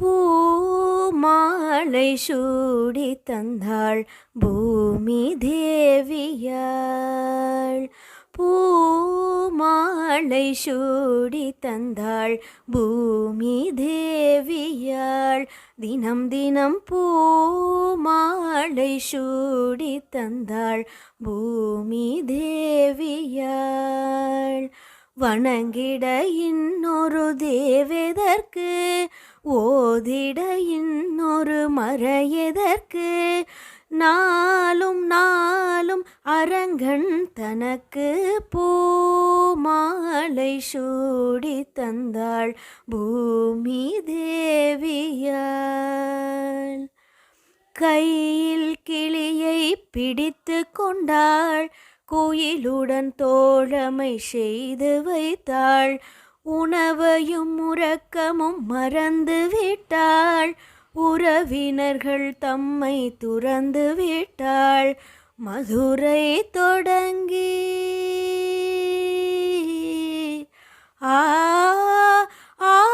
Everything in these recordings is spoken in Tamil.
பூமாலை சூடி தந்தாள் பூமி தேவியாள். பூமாலை சூடி தந்தாள் பூமி தேவியாள். தினம் தினம் பூமாலை சூடி தந்தாள் பூமி தேவியாள். வணங்கிட இன்னொரு தேவதற்கு ஓதிட இன்னொரு மறையதற்கு நாளும் நாளும் அரங்கன் தனக்கு பூமாலை சூடி தந்தாள் பூமி தேவியாள் கையில் கிளியை பிடித்து கொண்டாள் கோயிலுடன் தோழமை செய்து வைத்தாள் உணவையும் உறக்கமும் மறந்து விட்டாள். உறவினர்கள் தம்மை துறந்து விட்டாள். மதுரை தொடங்கி. ஆ ஆ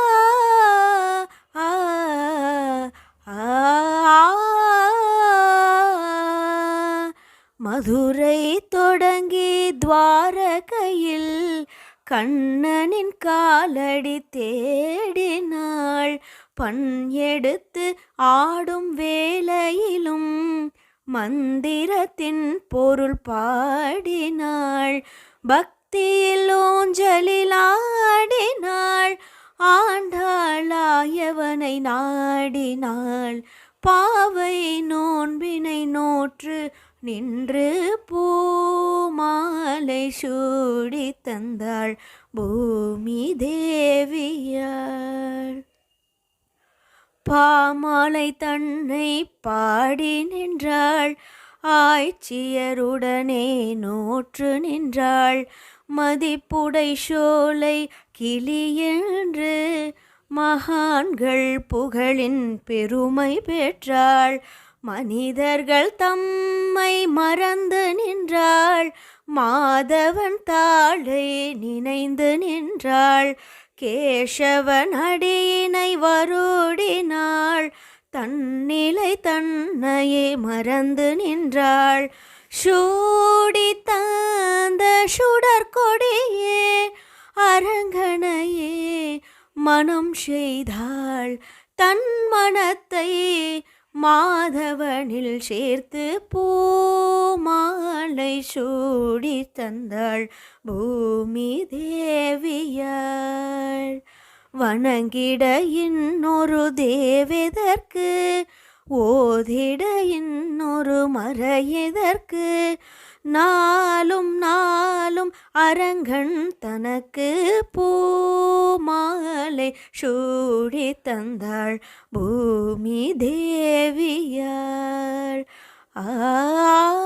மதுரை தொடங்கி துவாரகையில் கண்ணனின் காலடி தேடினாள். பண் எடுத்து ஆடும் வேலையிலும் மந்திரத்தின் பொருள் பாடினாள். பக்தியில் ஊஞ்சலிலாடினாள் ஆண்டாளாயவனை நாடினாள். பாவை நோன்பினை நோற்று நின்று போ மாலை சூடி தந்தாள் பூமி தேவியாள் பாமாலை தன்னை பாடி நின்றாள் ஆய்ச்சியருடனே நோற்று நின்றாள். மதிப்புடை சோலை கிளியென்று மகான்கள் புகழின் பெருமை பெற்றாள். மனிதர்கள் தம்மை மறந்து நின்றாள். மாதவன் தாளை நினைந்து நின்றாள். கேசவன் அடியினை வருடினாள். தன்னிலை தன்னையே மறந்து நின்றாள். சூடி தந்த சுடற்கொடியே அரங்கனையே மனம் செய்தாள். தன் மனத்தை மாதவனில் சேர்த்து பூமாலை சூடி தந்தாள் பூமி தேவியாள் வணங்கிட இன்னொரு தேவெதற்கு ஓதிட இன்னொரு மறையதற்கு நாளும் நாளும் அரங்கன் தனக்கு பூ சூடி தந்தாள் பூமி தேவியாள் ஆ